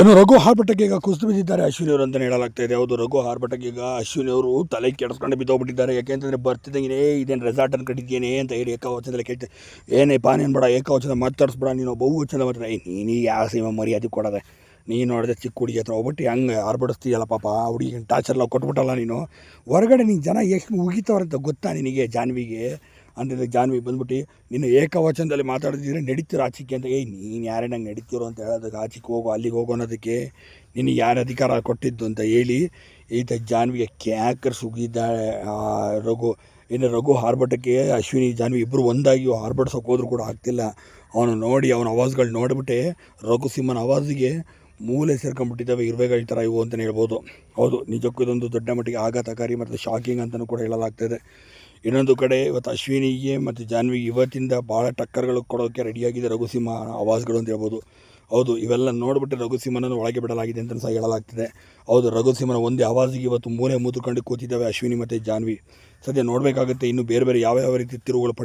ಇನ್ನು ರಘು ಹಾರ್ಬಟ್ಟಕ್ಕೆ ಈಗ ಕುಸಿದು ಬಿದ್ದಿದ್ದಾರೆ. ಅಶ್ವಿನಿ ಅವರು ಅಂತಲೇ ಹೇಳಲಾಗ್ತಾ ಇದೆ. ಹೌದು, ರಘು ಹಾರ್ಬಟ್ಟಕ್ಕೆ ಈಗ ಅಶ್ವಿನಿ ಅವರು ತಲೆ ಕೆಡಿಸ್ಕೊಂಡು ಬಿದ್ದೋಗ್ಬಿಟ್ಟಿದ್ದಾರೆ. ಯಾಕೆಂತಂದ್ರೆ ಬರ್ತಿದ್ದಂಗೆ ಇದೇನು ರೆಸಾರ್ಟ್ ಅನ್ನು ಕಟ್ಟಿದ್ದೇನೆ ಅಂತ ಹೇಳಿ ಏಕವಚನದಲ್ಲಿ ಕೇಳ್ತೆ ಏನೇ ಪಾನೇನು ಬೇಡ, ಏಕವಚನ ಮಾತಾಡಿಸ್ಬೇಡ, ನೀನು ಬಹು ವಚನ ಮಾತ್ರ. ನೀನು ಯಾವ ಸಿನಿಮಾ ಮರ್ಯಾದೆ ಕೊಡೋದೆ. ನೀನು ನೋಡಿದೆ ಚಿಕ್ಕ ಹುಡುಗಿ ಹತ್ರ ಹೋಗ್ಬಿಟ್ಟು ಹಂಗೆ ಆರ್ಬಡಿಸ್ತೀಯಲ್ಲ ಪಾಪ, ಆ ಹುಡುಗಿ ಟಾರ್ಚರ್ಲ ಕೊಟ್ಬಿಟ್ಟಲ್ಲ ನೀನು. ಹೊರಗಡೆ ನೀನು ಜನ ಎಷ್ಟು ಉಗಿತವ್ರಂತ ಗೊತ್ತಾ ನಿನಗೆ ಜಾನ್ವಿಗೆ ಅಂತಿದ್ದ ಜಾನ್ವಿ ಬಂದ್ಬಿಟ್ಟು, ನೀನು ಏಕವಚನದಲ್ಲಿ ಮಾತಾಡ್ತಿದ್ರೆ ನಡೀತೀರ ಆಚಿಕೆ ಅಂತ ಏಯ್ ನೀನು ಯಾರೇ ನಂಗೆ ನಡೀತಿರೋ ಅಂತ ಹೇಳೋದಕ್ಕೆ ಆಚಿಕೆ ಹೋಗು, ಅಲ್ಲಿಗೆ ಹೋಗೋ ಅನ್ನೋದಕ್ಕೆ ನಿನಗೆ ಯಾರು ಅಧಿಕಾರ ಕೊಟ್ಟಿದ್ದು? ಅಂತ ಹೇಳಿ, ಈತ ಜಾನ್ವಿಗೆ ಕ್ಯಾಕರ್ ಸುಗಿದ್ದಾಳೆ ರಘು, ಇನ್ನು ರಘು ಹಾರ್ಬಟ್ಟಕ್ಕೆ ಅಶ್ವಿನಿ, ಜಾನ್ವಿ ಇಬ್ಬರು ಒಂದಾಗಿ ಹಾರ್ಬಡ್ಸೋಕೆ ಹೋದ್ರು ಕೂಡ ಆಗ್ತಿಲ್ಲ. ಅವನು ನೋಡಿ, ಅವನ ಆವಾಜ್ಗಳು ನೋಡಿಬಿಟ್ಟೆ. ರಘು ಸಿಂಹನ ಆವಾಜಿಗೆ ಮೂಲೆ ಸೇರ್ಕೊಂಡ್ಬಿಟ್ಟಿದ್ದಾವೆ, ಇರುವೆಗಳ ಥರ ಇವು ಅಂತಲೇ ಹೇಳ್ಬೋದು. ಹೌದು, ನಿಜಕ್ಕೂ ಇದೊಂದು ದೊಡ್ಡ ಮಟ್ಟಿಗೆ ಆಘಾತಕಾರಿ ಮತ್ತು ಶಾಕಿಂಗ್ ಅಂತಲೂ ಕೂಡ ಹೇಳಲಾಗ್ತದೆ ಇನ್ನೊಂದು ಕಡೆ ಇವತ್ತು ಅಶ್ವಿನಿಗೆ ಮತ್ತು ಜಾನ್ವಿಗೆ ಇವತ್ತಿಂದ ಭಾಳ ಟಕ್ಕರ್ಗಳು ಕೊಡೋಕ್ಕೆ ರೆಡಿಯಾಗಿದೆ ರಘುಸಿಂಹ ಆವಾಜ್ಗಳು ಅಂತ ಹೇಳ್ಬೋದು. ಹೌದು, ಇವೆಲ್ಲ ನೋಡಿಬಿಟ್ಟು ರಘುಸಿಂಹನನ್ನು ಒಳಗೆ ಬಿಡಲಾಗಿದೆ ಅಂತ ಸಹ ಹೇಳಲಾಗ್ತಿದೆ. ಹೌದು, ರಘುಸಿಂಹನ ಒಂದೇ ಆವಾಜಿಗೆ ಇವತ್ತು ಮೂಲೆ ಮೂತುಕೊಂಡು ಕೂತಿದ್ದಾವೆ ಅಶ್ವಿನಿ ಮತ್ತು ಜಾನ್ವಿ. ಸದ್ಯ ನೋಡಬೇಕಾಗುತ್ತೆ ಇನ್ನು ಬೇರೆ ಬೇರೆ ಯಾವ ಯಾವ ರೀತಿ ತಿರುವುಗಳು ಪಡೆ